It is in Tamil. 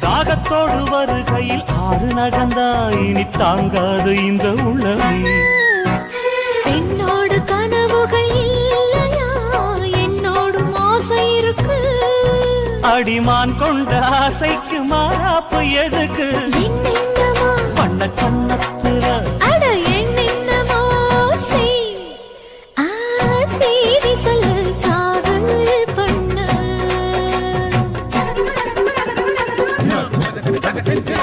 தாகத்தோடு வருகையில் ஆறு நகந்தா இனி தாங்காது இந்த உளம் பெண்ணோடு கனவுகள் என்னோடும் ஆசை இருக்கு. அடிமான் கொண்ட ஆசைக்கு மாறாப்பு எதுக்கு? பண்ண கண்ணத்து Hey!